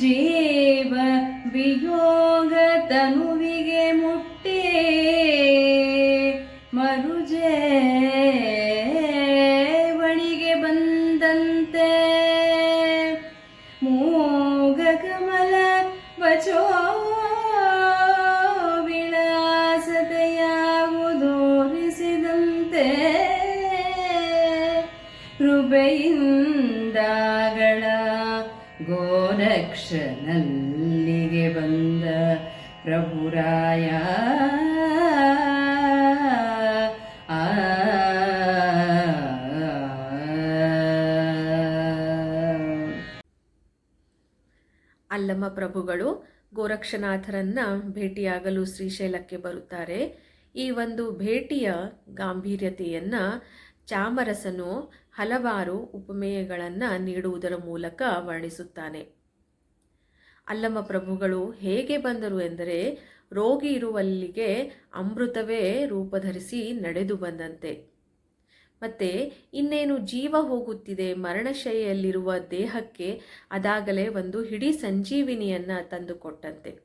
ಜೀವ ವಿಯೋಗ ತನುವಿಗೆ ಮುಟ್ಟೆ ಮರುಜೇವಣಿಗೆ ಬಂದಂತೆ. ಮೋಗ ಕಮಲ ವಚೋ ವಿಳಾಸತೆಯಾಗುದೋರಿಸಿದಂತೆ ಕೃಪೆಯಿಂದ ಗೋರಕ್ಷನಲ್ಲಿಗೆ ಬಂದ ಪ್ರಭುರಾಯ ಆ ಅಲ್ಲಮ ಪ್ರಭುಗಳು ಗೋರಕ್ಷನಾಥರನ್ನ ಭೇಟಿಯಾಗಲು ಶ್ರೀಶೈಲಕ್ಕೆ ಬರುತ್ತಾರೆ ಈ ಒಂದು ಭೇಟಿಯ ಗಾಂಭೀರ್ಯತೆಯನ್ನ ಚಾಮರಸನು ಹಲವಾರು ಉಪಮೇಯಗಳನ್ನು ನೀಡುವುದರ ಮೂಲಕ ವರ್ಣಿಸುತ್ತಾನೆ. ಅಲ್ಲಮ ಪ್ರಭುಗಳು ಹೇಗೆ ಬಂದರು ಎಂದರೆ ರೋಗಿ ಇರುವಲ್ಲಿಗೆ ಅಮೃತವೇ ರೂಪಧರಿಸಿ ನಡೆದು ಬಂದಂತೆ. ಮತ್ತೆ ಇನ್ನೇನು ಜೀವ ಹೋಗುತ್ತಿದೆ ಮರಣಶೈಯಲ್ಲಿರುವ ದೇಹಕ್ಕೆ ಅದಾಗಲೇ ಒಂದು ಹಿಡಿ ಸಂಜೀವಿನಿಯನ್ನು ತಂದುಕೊಟ್ಟಂತೆ.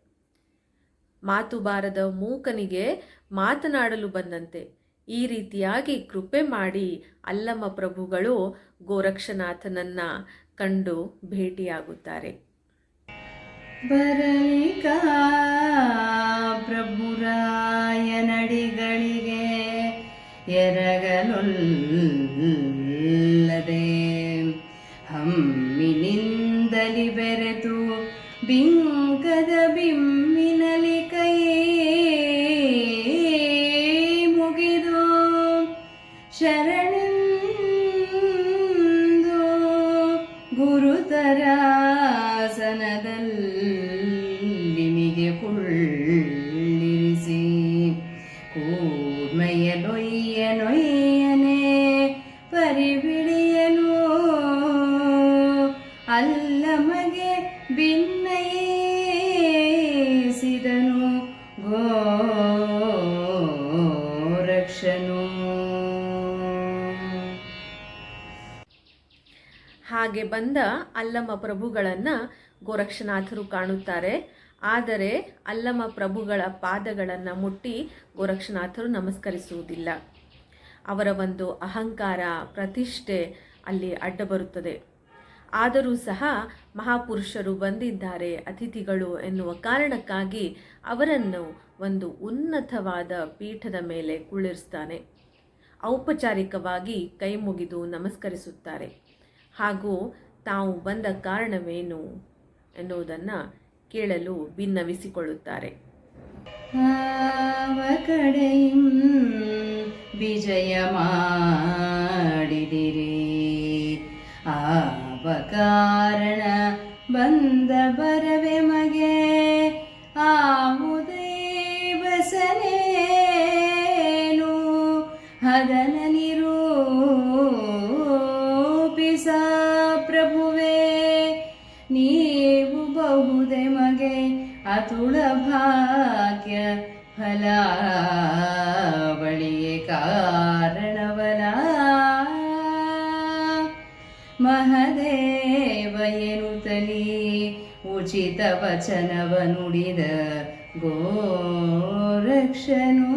ಮಾತು ಬಾರದ ಮೂಕನಿಗೆ ಮಾತನಾಡಲು ಬಂದಂತೆ. ಈ ರೀತಿಯಾಗಿ ಕೃಪೆ ಮಾಡಿ ಅಲ್ಲಮ ಪ್ರಭುಗಳು ಗೋರಕ್ಷನಾಥನನ್ನ ಕಂಡು ಭೇಟಿಯಾಗುತ್ತಾರೆ. ಬರಲಿಕ ಪ್ರಭುರಾಯ ನಡಿಗಳಿಗೆ ಎರಗಲೊಲ್ಲದೆ ಹಮ್ಮಿನಿಂದಲಿ ಬೆರೆತು ಬಿಂಕದ ಬಿಮ್ಮಿನಲಿ ಕೂರ್ಮಯ ನೊಯ್ಯ ಅಲ್ಲಮಗೆ ಭಿನ್ನಯಿಸಿದನು ಗೋರಕ್ಷನು ಹಾಗೆ ಬಂದ ಅಲ್ಲಮ ಪ್ರಭುಗಳನ್ನ ಗೋರಕ್ಷನಾಥರು ಕಾಣುತ್ತಾರೆ. ಆದರೆ ಅಲ್ಲಮ ಪ್ರಭುಗಳ ಪಾದಗಳನ್ನು ಮುಟ್ಟಿ ಗೋರಕ್ಷನಾಥರು ನಮಸ್ಕರಿಸುವುದಿಲ್ಲ. ಅವರ ಒಂದು ಅಹಂಕಾರ ಪ್ರತಿಷ್ಠೆ ಅಲ್ಲಿ ಅಡ್ಡ ಬರುತ್ತದೆ ಆದರೂ ಸಹ ಮಹಾಪುರುಷರು ಬಂದಿದ್ದಾರೆ ಅತಿಥಿಗಳು ಎನ್ನುವ ಕಾರಣಕ್ಕಾಗಿ ಅವರನ್ನು ಒಂದು ಉನ್ನತವಾದ ಪೀಠದ ಮೇಲೆ ಕುಳ್ಳಿರಿಸ್ತಾನೆ. ಔಪಚಾರಿಕವಾಗಿ ಕೈ ಮುಗಿದು ನಮಸ್ಕರಿಸುತ್ತಾರೆ. ಹಾಗೂ ತಾವು ಬಂದ ಕಾರಣವೇನು ಎನ್ನುವುದನ್ನು ಕೇಳಲು ಭಿನ್ನವಿಸಿಕೊಳ್ಳುತ್ತಾರೆ ವಿಜಯ ಮಾಡಿದಿರಿ? ಆವ ಕಾರಣ ಬಂದ ಬರವೆ ಮಗೆ? ಆವುದೇ ಬಸನೇನು ಹದನ ನಿರೂಪಿಸ ಫಲಾವಳಿಗೆ ಕಾರಣವಲ ಮಹದೇವ ಎನ್ನುತ್ತಲೀ ಉಚಿತ ವಚನವ ನುಡಿದ ಗೋರಕ್ಷನು.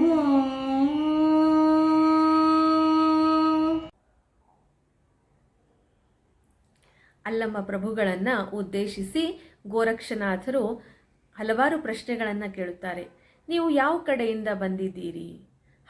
ಅಲ್ಲಮ್ಮ ಪ್ರಭುಗಳನ್ನು ಉದ್ದೇಶಿಸಿ ಗೋರಕ್ಷನಾಥರು ಹಲವಾರು ಪ್ರಶ್ನೆಗಳನ್ನು ಕೇಳುತ್ತಾರೆ. ನೀವು ಯಾವ ಕಡೆಯಿಂದ ಬಂದಿದ್ದೀರಿ?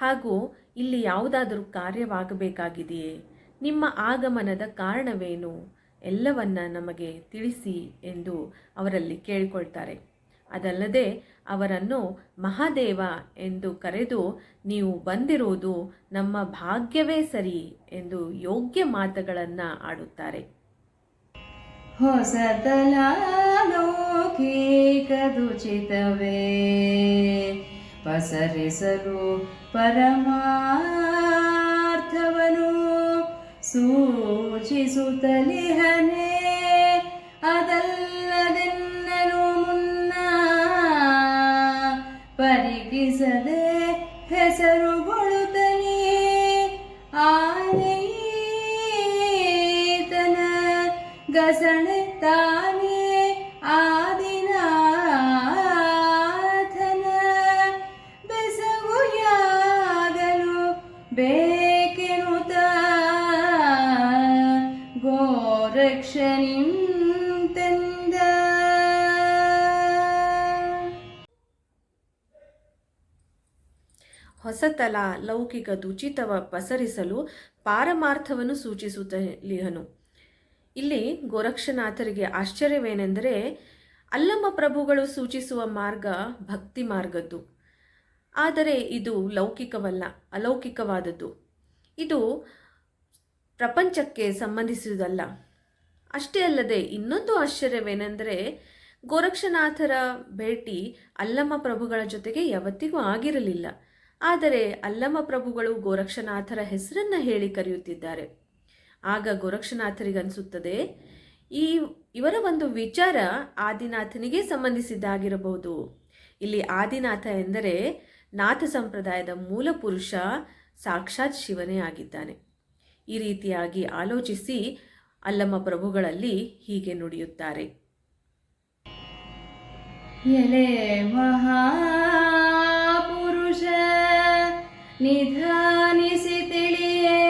ಹಾಗೂ ಇಲ್ಲಿ ಯಾವುದಾದರೂ ಕಾರ್ಯವಾಗಬೇಕಾಗಿದೆಯೇ? ನಿಮ್ಮ ಆಗಮನದ ಕಾರಣವೇನು? ಎಲ್ಲವನ್ನ ನಮಗೆ ತಿಳಿಸಿ ಎಂದು ಅವರಲ್ಲಿ ಕೇಳಿಕೊಳ್ತಾರೆ. ಅದಲ್ಲದೆ ಅವರನ್ನು ಮಹಾದೇವ ಎಂದು ಕರೆದು ನೀವು ಬಂದಿರುವುದು ನಮ್ಮ ಭಾಗ್ಯವೇ ಸರಿ ಎಂದು ಯೋಗ್ಯ ಮಾತುಗಳನ್ನು ಆಡುತ್ತಾರೆ. ಹೊಸತಲಾಲೋಕೀಕದುಚಿತವೇ ಪಸರಿಸಲು ಪರಮಾರ್ಥವನು ಸೂಚಿಸುತ್ತಲಿಹನೆ. ಅದಲ್ಲದೆನ್ನನು ಮುನ್ನ. ಪರಿಗಿಸದೆ ಹೆಸರುಗೊಳುತ್ತಲೇ ಹೊಸತಲ ಲೌಕಿಕ ದುಚಿತವ ಪಸರಿಸಲು ಪಾರಮಾರ್ಥವನ್ನು ಸೂಚಿಸುತ್ತಲಿಹನು. ಇಲ್ಲಿ ಗೋರಕ್ಷನಾಥರಿಗೆ ಆಶ್ಚರ್ಯವೇನೆಂದರೆ, ಅಲ್ಲಮ್ಮ ಪ್ರಭುಗಳು ಸೂಚಿಸುವ ಮಾರ್ಗ ಭಕ್ತಿ ಮಾರ್ಗದ್ದು. ಆದರೆ ಇದು ಲೌಕಿಕವಲ್ಲ, ಅಲೌಕಿಕವಾದದ್ದು. ಇದು ಪ್ರಪಂಚಕ್ಕೆ ಸಂಬಂಧಿಸಿದಲ್ಲ ಅಷ್ಟೇ ಅಲ್ಲದೆ ಇನ್ನೊಂದು ಆಶ್ಚರ್ಯವೇನೆಂದರೆ, ಗೋರಕ್ಷನಾಥರ ಭೇಟಿ ಅಲ್ಲಮ್ಮ ಪ್ರಭುಗಳ ಜೊತೆಗೆ ಯಾವತ್ತಿಗೂ ಆಗಿರಲಿಲ್ಲ. ಆದರೆ ಅಲ್ಲಮ ಪ್ರಭುಗಳು ಗೋರಕ್ಷನಾಥರ ಹೆಸರನ್ನು ಹೇಳಿ ಕರೆಯುತ್ತಿದ್ದಾರೆ. ಆಗ ಗೋರಕ್ಷನಾಥರಿಗನ್ಸುತ್ತದೆ, ಈ ಇವರ ಒಂದು ವಿಚಾರ ಆದಿನಾಥನಿಗೆ ಸಂಬಂಧಿಸಿದ್ದಾಗಿರಬಹುದು. ಇಲ್ಲಿ ಆದಿನಾಥ ಎಂದರೆ ನಾಥ ಸಂಪ್ರದಾಯದ ಮೂಲ ಪುರುಷ ಸಾಕ್ಷಾತ್ ಶಿವನೇ ಆಗಿದ್ದಾನೆ. ಈ ರೀತಿಯಾಗಿ ಆಲೋಚಿಸಿ ಅಲ್ಲಮ್ಮ ಪ್ರಭುಗಳಲ್ಲಿ ಹೀಗೆ ನುಡಿಯುತ್ತಾರೆ. ಎಲೆ ಮಹಾಪುರುಷ ನಿಧಾನಿಸಿ ತಿಳಿಯೇ.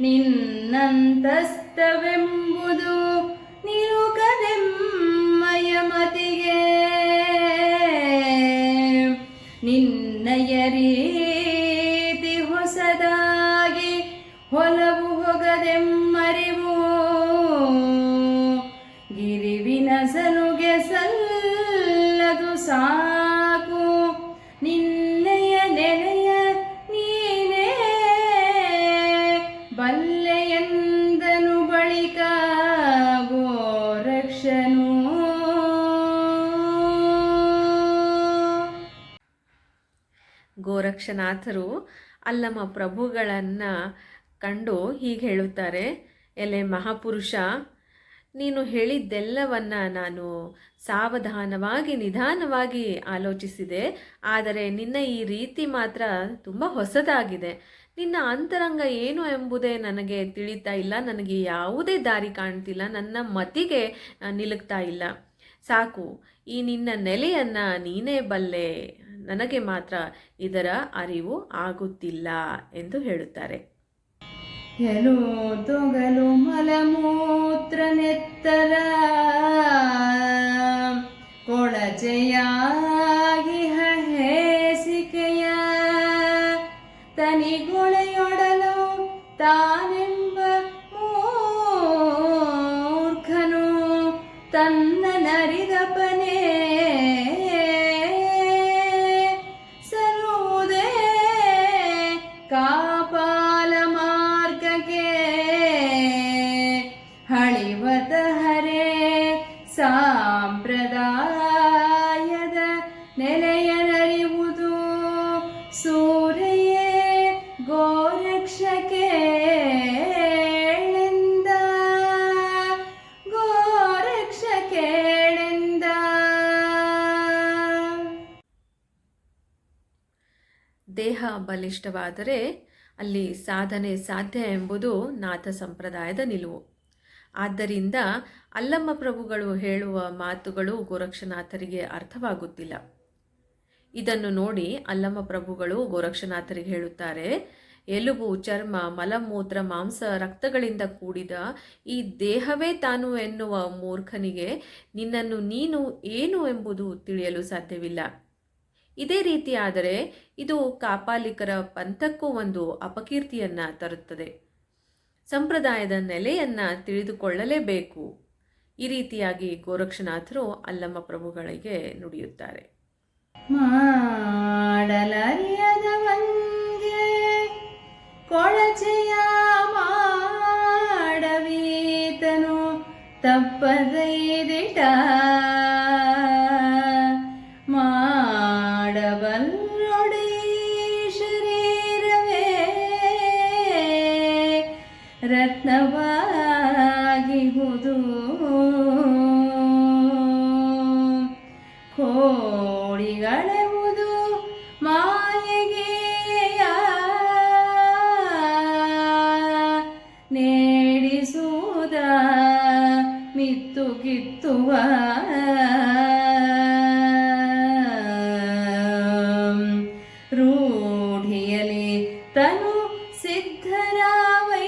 ನಿನ್ನಂತಸ್ತವೆಂಬುದು ನಿರುಕದೆಮ್ಮಯ ಮತಿಗೆ. ನಿನ್ನಯ ರೀತಿ ಹೊಸದಾಗಿ ಹೊಲವು ಹೊಗದೆಮ್ಮರಿವು. ಗಿರಿವಿನ ಸಲುಗೆ ಸಲ್ಲದು ಸಾಕು. ಗೋರಕ್ಷನಾಥರು ಅಲ್ಲಮ್ಮ ಪ್ರಭುಗಳನ್ನು ಕಂಡು ಹೀಗೆ ಹೇಳುತ್ತಾರೆ, ಎಲೆ ಮಹಾಪುರುಷ, ನೀನು ಹೇಳಿದ್ದೆಲ್ಲವನ್ನ ನಾನು ಸಾವಧಾನವಾಗಿ, ನಿಧಾನವಾಗಿ ಆಲೋಚಿಸಿದೆ. ಆದರೆ ನಿನ್ನ ಈ ರೀತಿ ಮಾತ್ರ ತುಂಬ ಹೊಸದಾಗಿದೆ. ನಿನ್ನ ಅಂತರಂಗ ಏನು ಎಂಬುದೇ ನನಗೆ ತಿಳಿತಾ ಇಲ್ಲ. ನನಗೆ ಯಾವುದೇ ದಾರಿ ಕಾಣ್ತಿಲ್ಲ. ನನ್ನ ಮತಿಗೆ ನಿಲುಕ್ತಾ ಇಲ್ಲ. ಸಾಕು, ಈ ನಿನ್ನ ನೆಲೆಯನ್ನು ನೀನೇ ಬಲ್ಲೆ. ನನಗೆ ಮಾತ್ರ ಇದರ ಅರಿವು ಆಗುತ್ತಿಲ್ಲ ಎಂದು ಹೇಳುತ್ತಾರೆ. ತೊಗಲು ಮಲಮೂತ್ರ ನೆತ್ತರ ಕೊಳಚೆಯಾಗಿ ಬಲಿಷ್ಠವಾದರೆ ಅಲ್ಲಿ ಸಾಧನೆ ಸಾಧ್ಯ ಎಂಬುದು ನಾಥ ಸಂಪ್ರದಾಯದ ನಿಲುವು. ಆದ್ದರಿಂದ ಅಲ್ಲಮ್ಮ ಪ್ರಭುಗಳು ಹೇಳುವ ಮಾತುಗಳು ಗೋರಕ್ಷನಾಥರಿಗೆ ಅರ್ಥವಾಗುತ್ತಿಲ್ಲ. ಇದನ್ನು ನೋಡಿ ಅಲ್ಲಮ್ಮ ಪ್ರಭುಗಳು ಗೋರಕ್ಷನಾಥರಿಗೆ ಹೇಳುತ್ತಾರೆ, ಎಲುಬು, ಚರ್ಮ, ಮಲಮೂತ್ರ, ಮಾಂಸ, ರಕ್ತಗಳಿಂದ ಕೂಡಿದ ಈ ದೇಹವೇ ತಾನು ಎನ್ನುವ ಮೂರ್ಖನಿಗೆ ನಿನ್ನನ್ನು ನೀನು ಏನು ಎಂಬುದು ತಿಳಿಯಲು ಸಾಧ್ಯವಿಲ್ಲ. ಇದೇ ರೀತಿಯಾದರೆ ಇದು ಕಾಪಾಲಿಕರ ಪಂಥಕ್ಕೂ ಒಂದು ಅಪಕೀರ್ತಿಯನ್ನ ತರುತ್ತದೆ. ಸಂಪ್ರದಾಯದ ನೆಲೆಯನ್ನ ತಿಳಿದುಕೊಳ್ಳಲೇಬೇಕು. ಈ ರೀತಿಯಾಗಿ ಗೋರಕ್ಷನಾಥರು ಅಲ್ಲಮ್ಮ ಪ್ರಭುಗಳಿಗೆ ನುಡಿಯುತ್ತಾರೆ. ಕೊಳಚೆಯ ಮಾಡವೀತನು ತಪ್ಪದೈದಿಟ ತನು ಸಿದ್ಧರಾವೇ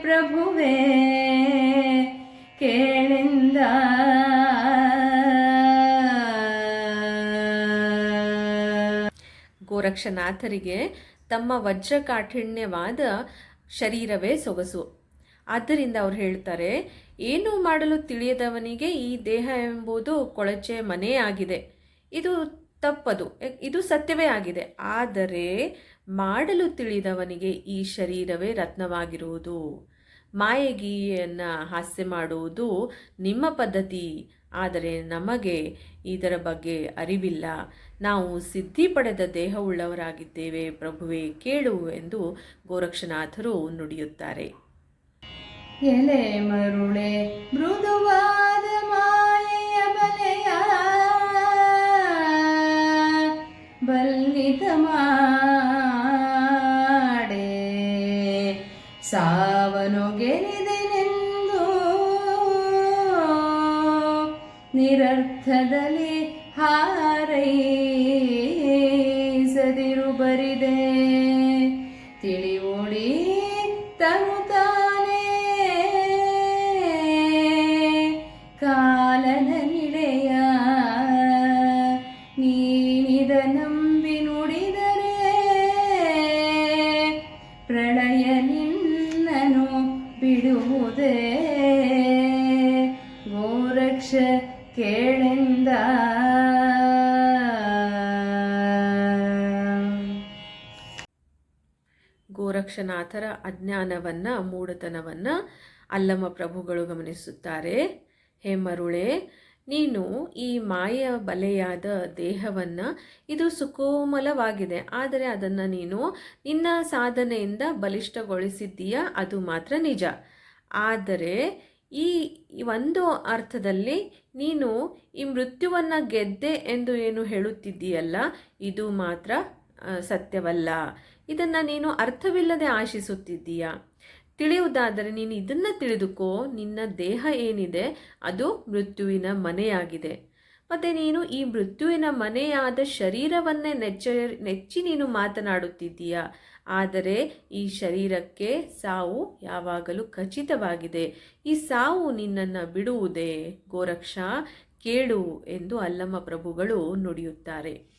ಪ್ರಭುವೇ ಕೇಳಿಂದ. ಗೋರಕ್ಷನಾಥರಿಗೆ ತಮ್ಮ ವಜ್ರಕಾಠಿಣ್ಯವಾದ ಶರೀರವೇ ಸೊಗಸು. ಆದ್ದರಿಂದ ಅವ್ರು ಹೇಳ್ತಾರೆ, ಏನು ಮಾಡಲು ತಿಳಿಯದವನಿಗೆ ಈ ದೇಹ ಎಂಬುದು ಕೊಳಚೆ ಮನೆ ಆಗಿದೆ ಇದು ತಪ್ಪದು. ಇದು ಸತ್ಯವೇ ಆಗಿದೆ. ಆದರೆ ಮಾಡಲು ತಿಳಿದವನಿಗೆ ಈ ಶರೀರವೇ ರತ್ನವಾಗಿರುವುದು. ಮಾಯಗೀಯನ್ನು ಹಾಸ್ಯ ಮಾಡುವುದು ನಿಮ್ಮ ಪದ್ಧತಿ. ಆದರೆ ನಮಗೆ ಇದರ ಬಗ್ಗೆ ಅರಿವಿಲ್ಲ. ನಾವು ಸಿದ್ಧಿ ಪಡೆದ ದೇಹವುಳ್ಳವರಾಗಿದ್ದೇವೆ. ಪ್ರಭುವೇ, ಕೇಳು ಎಂದು ಗೋರಕ್ಷನಾಥರು ನುಡಿಯುತ್ತಾರೆ. ಎಲೆ ಮರುಳೆ ಮೃದುವಾದ Ciao. ಗೋರಕ್ಷನಾಥರ ಅಜ್ಞಾನವನ್ನು, ಮೂಢತನವನ್ನು ಅಲ್ಲಮ ಪ್ರಭುಗಳು ಗಮನಿಸುತ್ತಾರೆ. ಹೇ ಮರುಳೆ, ನೀನು ಈ ಮಾಯ ಬಲೆಯಾದ ದೇಹವನ್ನು, ಇದು ಸುಕೋಮಲವಾಗಿದೆ, ಆದರೆ ಅದನ್ನು ನೀನು ನಿನ್ನ ಸಾಧನೆಯಿಂದ ಬಲಿಷ್ಠಗೊಳಿಸಿದ್ದೀಯ, ಅದು ಮಾತ್ರ ನಿಜ. ಆದರೆ ಈ ಒಂದು ಅರ್ಥದಲ್ಲಿ ನೀನು ಈ ಮೃತ್ಯುವನ್ನು ಗೆದ್ದೆ ಎಂದು ಏನು ಹೇಳುತ್ತಿದ್ದೀಯಲ್ಲ, ಇದು ಮಾತ್ರ ಸತ್ಯವಲ್ಲ. ಇದನ್ನು ನೀನು ಅರ್ಥವಿಲ್ಲದೆ ಆಶಿಸುತ್ತಿದ್ದೀಯ? ತಿಳಿಯುವುದಾದರೆ ನೀನು ಇದನ್ನು ತಿಳಿದುಕೋ, ನಿನ್ನ ದೇಹ ಏನಿದೆ ಅದು ಮೃತ್ಯುವಿನ ಮನೆಯಾಗಿದೆ. ಮತ್ತು ನೀನು ಈ ಮೃತ್ಯುವಿನ ಮನೆಯಾದ ಶರೀರವನ್ನೇ ನೆಚ್ಚ, ನೆಚ್ಚಿ ನೀನು ಮಾತನಾಡುತ್ತಿದ್ದೀಯ? ಆದರೆ ಈ ಶರೀರಕ್ಕೆ ಸಾವು ಯಾವಾಗಲೂ ಖಚಿತವಾಗಿದೆ. ಈ ಸಾವು ನಿನ್ನನ್ನು ಬಿಡುವುದೇ? ಗೋರಕ್ಷ, ಕೇಳು ಎಂದು ಅಲ್ಲಮ್ಮ ಪ್ರಭುಗಳು ನುಡಿಯುತ್ತಾರೆ.